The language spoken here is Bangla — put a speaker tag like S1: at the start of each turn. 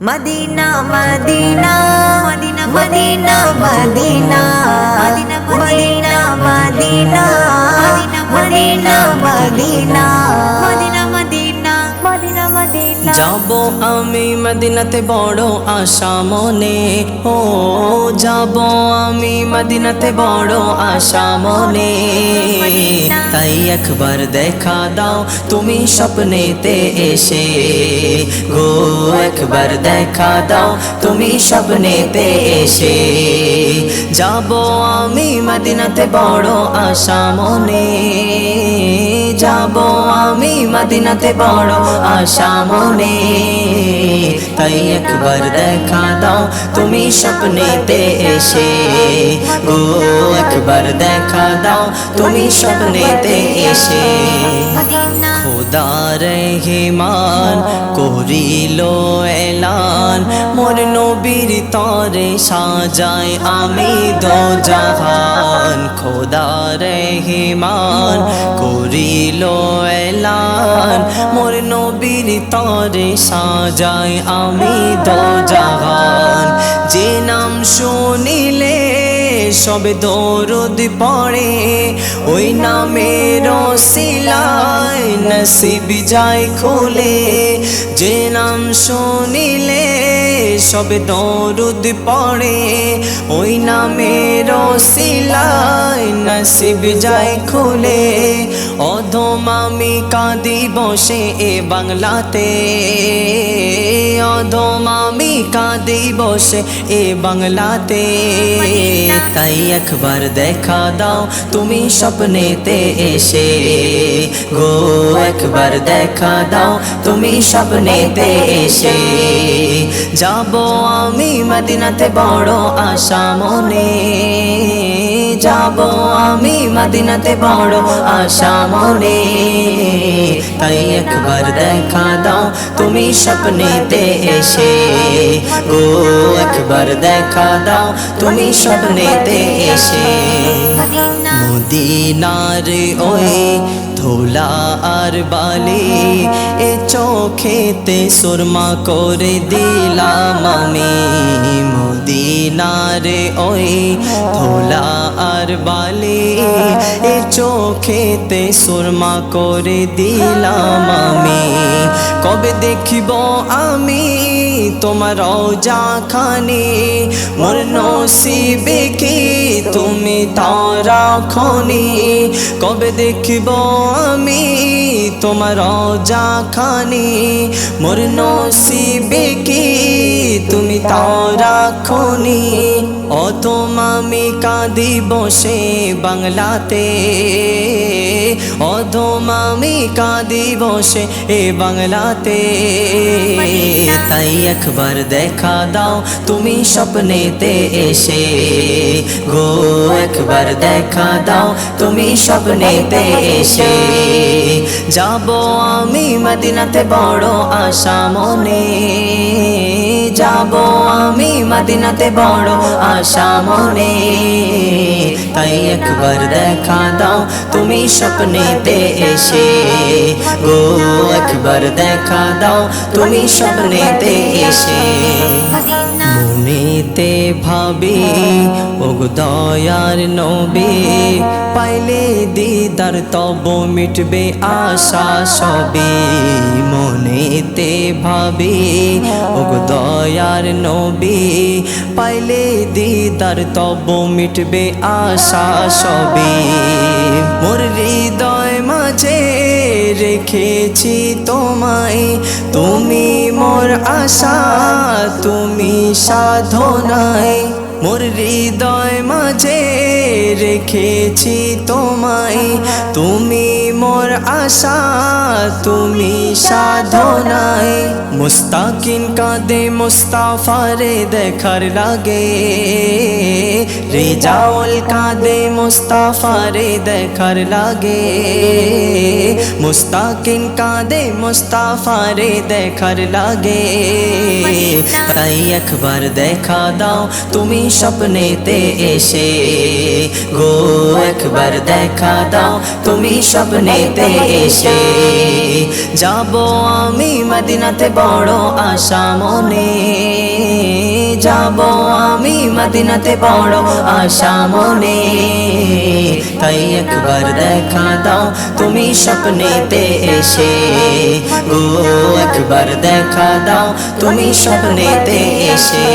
S1: مدینہ مدینہ مدینہ مدینہ مدینہ مدینہ مدینہ مدینہ مدینہ مدینہ
S2: যাব আমি মদিনাতে বড় আশা মনে। ও, যাব আমি মদিনাতে বড় আশা মনে। তাই একবার দেখা দাও তুমি স্বপ্নেতে এসে। গো, একবার দেখা দাও তুমি স্বপ্নেতে এসে। যাব আমি মদিনাতে বড় আশা মনে। যাব আমি মদিনাতে বড় আশা মনে। তাই একবার দেখা দাও, তুমি স্বপ্নেতে এসে। গো একবার দেখা দাও, তুমি স্বপ্নেতে এসে।
S1: মদিনা
S2: খোদা রেহমান করিল এলান, মোর নবীর তরে সাজায় আমি দো জাহান খোদা রেহমান করিল এলান মোর নবীর তরে সাজায় আমি দো জাহান যে নাম শুনিলে সবে দরদ পড়ে। ওই নামের সিলাই নসিব যায় খুলে। যে নাম শুনিলে সবে দরদ পড়ে, ওই নামের সিলাই নসিব যায় খুলে। অধম আমি কাঁদি বসে এ বাংলাতে, অধম আমি কাঁদি বসে এ বাংলাতে। তাই একবার দেখা দাও তুমি স্বপ্নেতে এসে গো, একবার দেখা দাও তুমি স্বপ্নেতে এসে। যাব আমি মদিনাতে বড় আশা মনে। যাব আমি মদিনাতে বড় আশা মনে। তাই একবার দেখা দাও তুমি স্বপ্নেতে এসে। গো, একবার দেখা দাও তুমি স্বপ্নেতে এসে।
S1: মদিনা
S2: মদিনার ওই ধোলা আর বালি, এ চোখেতে সুরমা করে দিলাম আমি। মদিনার ওই ধোলা আর বালি, এ চোখেতে সুরমা করে দিলাম আমি। কবে দেখিব আমি তোমার রওজা খানি মোর কি তারা খনি। কবে দেখব আমি তোমার রওজা খানি মোর নসিবে আমি কাঁদি বসে বাংলাতে। অধম আমি কাঁদি বসে এ বাংলাতে। তাই একবার দেখা দাও তুমি স্বপ্নেতে এসে। গো, একবার দেখা দাও তুমি স্বপ্নেতে এসে। যাব আমি মদিনাতে বড় আশা মনে। যাব মদিনাতে বড় আশা মনে। তাই একবার দেখা দাও, তুমি স্বপ্নেতে এসে। গো, একবার দেখা দাও, তুমি স্বপ্নেতে এসে। মনেতে ভাবি ওগ দয়ার নবী। পাইলে দিদার তব মিটবে আশা সবে মনেতে ভাবি ওগ দয়ার নবী। পাইলে দিদার তব মিটবে আশা সবে মোর হৃদয় মাঝে রেখেছি তোমায়। তুমি মোর আশা, তুমি সাধনায়। মোর হৃদয় মাঝে রেখেছি তোমায়। তুমি মোর আশা তুমি সাধনায়। মুস্তাকিন কাঁদে মুস্তাফারে দেখার লাগে। রেজাউল কাঁদে মুস্তাফারে দেখার লাগে। মুস্তাকিন কাঁদে মুস্তাফারে দেখার লাগে। তাই একবার দেখা দাও তুমি স্বপ্নেতে এসে গো, একবার দেখা দাও, তুমি স্বপ্নেতে এসে। যাব আমি মদিনাতে বড় আশা মনে। যাব আমি মদিনাতে বড় আশা মনে। তাই একবার দেখা দাও, তুমি স্বপ্নেতে এসে। ও একবার দেখা দাও, তুমি স্বপ্নেতে এসে।